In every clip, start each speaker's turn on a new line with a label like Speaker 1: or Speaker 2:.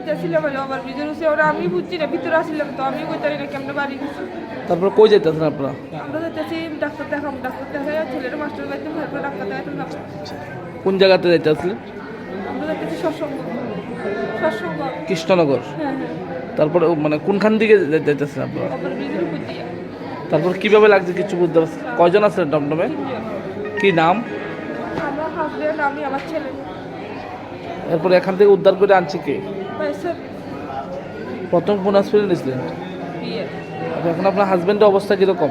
Speaker 1: যাচ্ছিলাম হলো ভিতরে হচ্ছে ওরা আমি বুঝছি না ভিতরে আসছিলাম তো আমি কইতারি না কেমন বাড়ি গেছি
Speaker 2: তারপর কই যাইতেছেন আপনারা?
Speaker 1: আমরা যাচ্ছি ডাক্তার দেখাম ডাক্তার দেখাই ছেলের মাস্টার বাড়িতে ভালো ডাক্তার দেখাতে
Speaker 2: কোন জায়গাতে যাইতেছিলেন?
Speaker 1: আমরা যাচ্ছি সৎসঙ্গ। সৎসঙ্গ।
Speaker 2: কৃষ্ণনগর?
Speaker 1: হ্যাঁ হ্যাঁ।
Speaker 2: তারপরে মানে কোনখান দিকে যাই- যাইতেছেন আপনারা? তারপর কীভাবে লাগছে কিছু বুঝতে পারছেন কয়জন আছেন টমটমে কি নাম?
Speaker 1: আমার হাজব্যান্ড আমি আমার ছেলে।
Speaker 2: এরপরে এখান থেকে উদ্ধার করে আনছে কে? প্রথম কোন হসপিটাল নিয়েছিলেন এখন আপনার হাজব্যান্ডের অবস্থা কীরকম?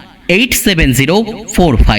Speaker 3: eight seven zero four five